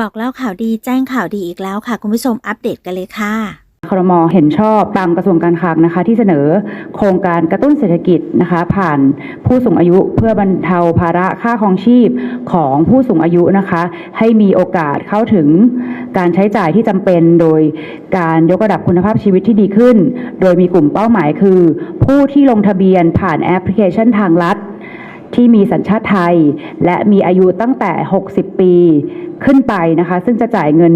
บอกเล่าข่าวดีแจ้งข่าวดีอีกแล้วค่ะ คุณผู้ชมอัปเดตกันเลยค่ะครมเห็นชอบตามกระทรวงการคลังนะคะ ที่เสนอโครงการกระตุ้นเศรษฐกิจนะคะ ผ่านผู้สูงอายุเพื่อบรรเทาภาระค่าครองชีพของผู้สูงอายุนะคะ ให้มีโอกาสเข้าถึงการใช้จ่ายที่จำเป็นโดยการยกระดับคุณภาพชีวิตที่ดีขึ้น โดยมีกลุ่มเป้าหมายคือ ผู้ที่ลงทะเบียนผ่านแอปพลิเคชันทางลัดที่มีสัญชาติไทย และมีอายุตั้งแต่ 60 ปี ขึ้นไปนะคะ ซึ่งจะจ่ายเงิน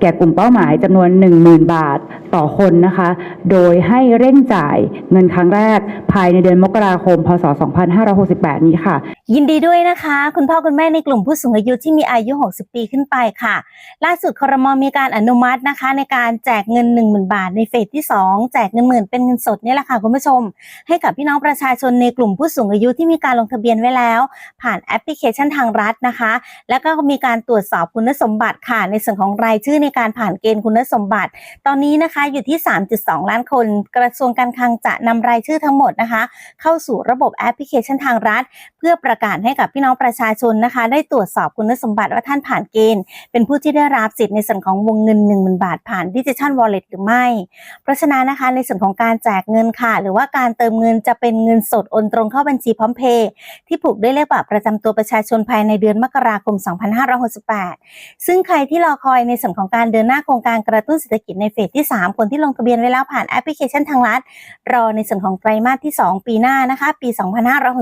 แก่กลุ่มเป้าหมายจำนวน 10,000 บาทต่อคนนะคะ โดยให้เร่งจ่ายเงินครั้งแรกภายในเดือนมกราคม พศ 2568 นี้ค่ะ ยินดีด้วยนะคะ คุณพ่อคุณแม่ในกลุ่มผู้สูงอายุที่มีอายุ 60 ปีขึ้นไปค่ะ ล่าสุดครมมีการอนุมัตินะคะ ในการแจกเงิน 10,000 บาทในเฟสที่ 2 แจกเงินหมื่นเป็นเงินสดนี่แหละค่ะคุณผู้ชม ให้กับพี่น้องประชาชนในกลุ่มผู้สูงอายุที่มีการลงทะเบียนไว้แล้ว ผ่านแอปพลิเคชันทางรัฐนะคะ แล้วก็มีการตรวจสอบคุณสมบัติค่ะ ในส่วนของรายชื่อในการผ่านเกณฑ์คุณสมบัติ ตอนนี้นะคะอยู่ที่ 3.2 ล้านคน กระทรวงการคลังจะนำรายชื่อทั้งหมดนะคะ เข้าสู่ระบบแอปพลิเคชันทางรัฐ เพื่อประกาศให้กับพี่น้องประชาชนนะคะ ได้ตรวจสอบคุณสมบัติว่าท่านผ่านเกณฑ์ เป็นผู้ที่ได้รับสิทธิ์ในส่วนของวงเงิน 1 0,000 บาทผ่านดิจิทัลวอลเล็ตหรือไม่ เพราะฉะนั้นนะคะในส่วนของการแจกเงินค่ะ หรือว่าการเติมเงินจะเป็นเงินสดโอนตรงเข้าบัญชีพร้อมเพย์ที่ผูกด้วยเลขบัตรประจำตัวประชาชนภายในเดือนมกราคม 2568ซึ่งใครที่รอคอยในส่วนของการเดินหน้าโครงการกระตุ้นเศรษฐกิจในเฟสที่ 3 คนที่ลงทะเบียนไว้แล้วผ่านแอปพลิเคชันทางรัฐ รอในส่วนของไตรมาสที่ 2 ปีหน้านะคะ ปี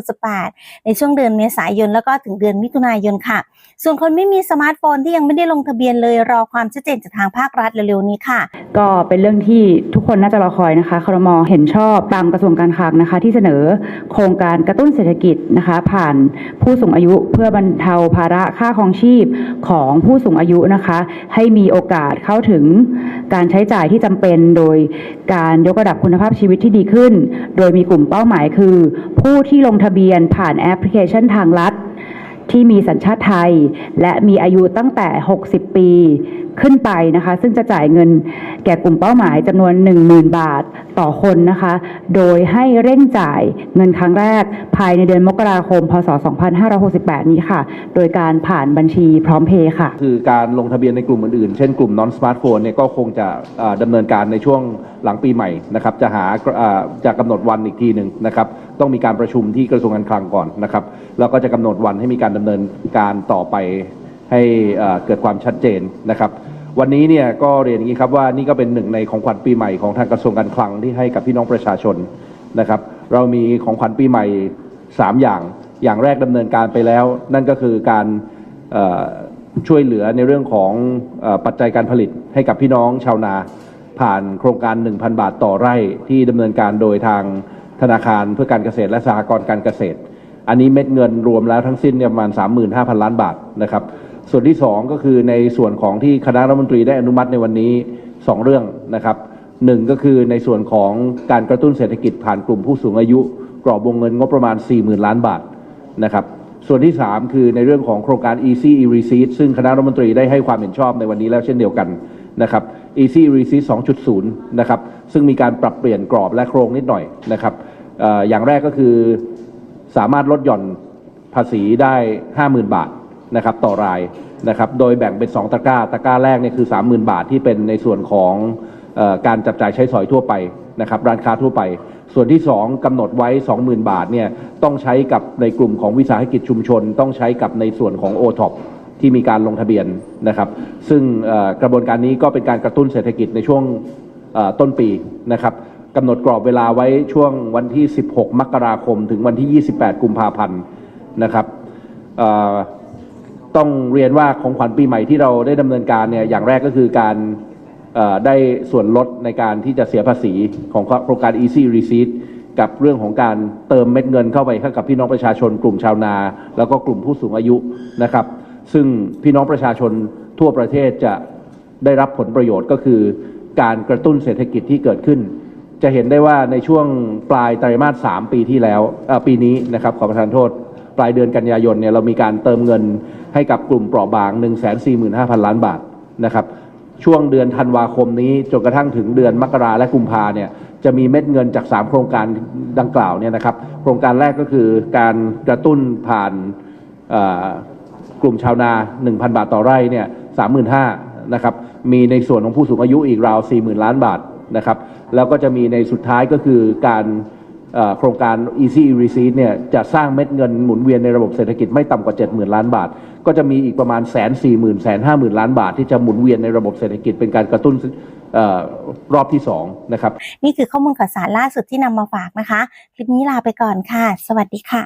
2568 ในช่วงเดือนเมษายนแล้วก็ถึงเดือนมิถุนายนค่ะ ส่วนคนไม่มีสมาร์ทโฟนที่ยังไม่ได้ลงทะเบียนเลยรอความชัดเจนจากทางภาครัฐเร็วๆนี้ค่ะ ก็เป็นเรื่องที่ทุกคนน่าจะรอคอยนะคะครมเห็นชอบตามกระทรวงการคลังนะคะ ที่เสนอโครงการกระตุ้นเศรษฐกิจนะคะ ผ่านผู้สูงอายุเพื่อบรรเทาภาระค่าครองชีพของของผู้สูงอายุนะคะ ให้มีโอกาสเข้าถึงการใช้จ่ายที่จำเป็นโดยการยกระดับคุณภาพชีวิตที่ดีขึ้น โดยมีกลุ่มเป้าหมายคือ ผู้ที่ลงทะเบียนผ่านแอปพลิเคชันทางลัดที่มีสัญชาติไทย และมีอายุตั้งแต่ 60 ปี ขึ้นไปนะคะ ซึ่งจะจ่ายเงินแก่กลุ่มเป้าหมายจำนวน 10,000 บาทต่อคนนะคะ โดยให้เร่งจ่ายเงินครั้งแรกภายในเดือนมกราคม พศ 2568 นี้ค่ะ โดยการผ่านบัญชีพร้อมเพย์ค่ะ คือการลงทะเบียนในกลุ่มอื่นๆ เช่นกลุ่ม non smartphone เนี่ยก็คงจะอ่าดำเนินการในช่วงหลังปีใหม่นะครับ จะหาจะกำหนดวันอีกทีหนึ่งนะครับ ต้องมีการประชุมที่กระทรวงการคลังก่อนนะครับ แล้วก็จะกำหนดวันให้มีการดำเนินการต่อไปให้เกิดความชัดเจนนะครับ วันนี้เนี่ยก็เรียนอย่างนี้ครับว่านี่ก็เป็นหนึ่งในของขวัญปีใหม่ของทางกระทรวงการคลังที่ให้กับพี่น้องประชาชนนะครับ เรามีของขวัญปีใหม่ 3 อย่าง อย่างแรกดำเนินการไปแล้ว นั่นก็คือการช่วยเหลือในเรื่องของอปัจจัยการผลิตให้กับพี่น้องชาวนา ผ่านโครงการ 1,000 บาทต่อไร่ที่ดำเนินการโดยทางธนาคารเพื่อการเกษตรและสหกรณ์การเกษตร อันนี้เม็ดเงินรวมแล้วทั้งสิ้นเนี่ยประมาณ 35,000 ล้านบาทนะครับ ส่วนที่ 2 ก็คือในส่วนของที่คณะรัฐมนตรีได้อนุมัติในวันนี้ 2 เรื่องนะครับหนึ่งก็คือในส่วนของการกระตุ้นเศรษฐกิจผ่านกลุ่มผู้สูงอายุ กรอบวงเงินงบประมาณ 40,000 ล้านบาทนะครับส่วนที่ 3 คือในเรื่องของโครงการ Easy e-receipt ซึ่งคณะรัฐมนตรีได้ให้ความเห็นชอบในวันนี้แล้วเช่นเดียวกันนะครับ Easy e-receipt 2.0 นะครับซึ่งมีการปรับเปลี่ยนกรอบและโครงนิดหน่อยนะครับเอ่ออย่างแรกก็คือสามารถลดหย่อนภาษีได้ 50,000 บาท นะครับต่อรายนะครับโดยแบ่งเป็น 2ตะกร้าตะกร้าแรกเนี่ยคือ 30,000 บาทที่เป็นในส่วนของออการจับจ่ายใช้สอยทั่วไปนะครับร้านค้าทั่วไป ส่วนที่ 2กำหนดไว้ 20,000 บาทเนี่ยต้องใช้กับในกลุ่มของวิสาหกิจชุมชน ต้องใช้กับในส่วนของ o t o p ที่มีการลงทะเบียนนะครับ ซึ่งกระบวนการนี้ก็เป็นการกระตุ้นเศรษฐกิจในช่วงต้นปีนะครับกำหนดกรอบเวลาไว้ช่วงวันที่ 16 มกราคม ถึงวันที่ 28 กุมภาพันธ์นะครับ ต้องเรียนว่าของขวัญปีใหม่ที่เราได้ดำเนินการเนี่ยอย่างแรกก็คือการได้ส่วนลดในการที่จะเสียภาษีของโครงการ Easy Receipt กับเรื่องของการเติมเม็ดเงินเข้าไปให้กับพี่น้องประชาชนกลุ่มชาวนา แล้วก็กลุ่มผู้สูงอายุนะครับ ซึ่งพี่น้องประชาชนทั่วประเทศจะได้รับผลประโยชน์ก็คือ การกระตุ้นเศรษฐกิจที่เกิดขึ้น จะเห็นได้ว่าในช่วงปลายไตรมาส 3 ปีที่แล้วปีนี้นะครับขอประทานโทษ ปลายเดือนกันยายนเนี่ยเรามีการเติมเงินให้กับกลุ่มเปราะบาง 145,000 ล้านบาทนะครับช่วงเดือนธันวาคมนี้จนกระทั่งถึงเดือนมกราและกุมภาเนี่ยจะมีเม็ดเงินจาก 3 โครงการดังกล่าวเนี่ยนะครับโครงการแรกก็คือการกระตุ้นผ่านกลุ่มชาวนา 1,000 บาทต่อไร่เนี่ย35,000นะครับมีในส่วนของผู้สูงอายุอีกราว 40,000 ล้านบาทนะครับแล้วก็จะมีในสุดท้ายก็คือการ โครงการ Easy Receipt เนี่ยจะสร้างเม็ดเงินหมุนเวียนในระบบเศรษฐกิจไม่ต่ำกว่า 70,000 ล้านบาท ก็จะมีอีกประมาณแสนสี่หมื่นแสนห้าหมื่นล้านบาท ที่จะหมุนเวียนในระบบเศรษฐกิจเป็นการกระตุ้นออรอบที่สองนะครับ นี่คือข้อมูลข่าวสารล่าสุดที่นำมาฝากนะคะ คลิปนี้ลาไปก่อนค่ะ สวัสดีค่ะ